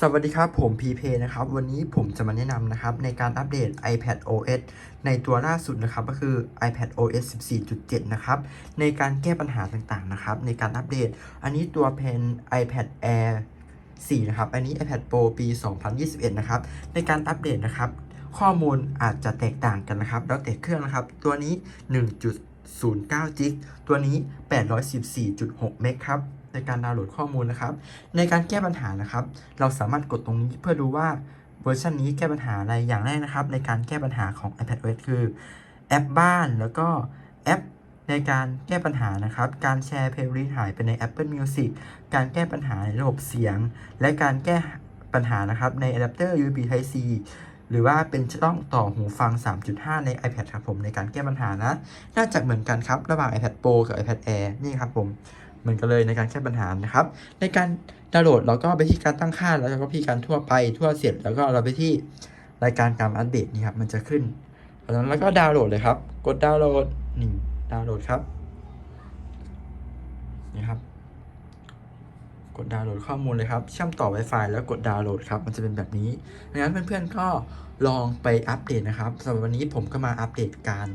สวัสดีครับ ผมพีเพนะครับ วันนี้ผมจะมาแนะนำนะครับ ในการอัปเดต iPad OS ในตัวล่าสุดนะครับ ก็คือ iPad OS 14.7 นะครับ ในการแก้ปัญหาต่างๆนะครับ ในการอัปเดต อันนี้ตัวเป็น iPad Air 4 นะครับ อันนี้ iPad Pro ปี 2021 นะครับ ในการอัปเดตนะครับ ข้อมูลอาจจะแตกต่างกันนะครับ แล้วแต่เครื่องนะครับ ตัวนี้ 1.09 จิกตัวนี้ 814.6 เมกครับ ในการดาวน์โหลดข้อมูลนะครับ ในการแก้ปัญหานะครับ เราสามารถกดตรงนี้เพื่อดูว่าเวอร์ชันนี้แก้ปัญหาอะไรอย่างแรกนะครับ ในการแก้ปัญหาของ iPad OS คือแอปบ้านแล้วก็แอปในการแก้ปัญหานะครับ การแชร์เพลย์ลิสต์หายไปใน Apple Music การแก้ปัญหาในระบบเสียง และการแก้ปัญหานะครับในอะแดปเตอร์ USB Type C หรือว่าเป็นจะต้องต่อหูฟัง 3.5 ใน iPad ครับผมในการแก้ปัญหานะ น่าจะเหมือนกันครับ ระหว่าง iPad Pro กับ iPad Air นี่ครับผม มือนกันเลยในการแก้ปัญหานะครับ ในการดาวน์โหลดเราก็ไปที่การตั้งค่าแล้วก็พี่การทั่วไปทั่วเสร็จแล้วก็เราไปที่รายการการอัปเดตนี่ครับมันจะขึ้นแล้วก็ดาวน์โหลดเลยครับ กดดาวน์โหลดนี่ดาวน์โหลดครับนี่ครับ กดดาวน์โหลดข้อมูลเลยครับเชื่อมต่อ Wi-Fi แล้วกดดาวน์โหลดครับ มันจะเป็นแบบนี้ดังนั้นเพื่อนๆก็ลองไปอัปเดตนะครับสำหรับวันนี้ผมก็มาอัปเดตการ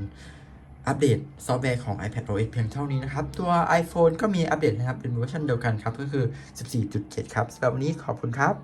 อัปเดตซอฟต์แวร์ของ iPad OS เพียงเท่านี้นะครับ ตัว iPhone ก็มีอัปเดตนะครับ เป็นเวอร์ชันเดียวกันครับ ก็คือ 14.7 ครับสำหรับวันนี้ขอบคุณครับ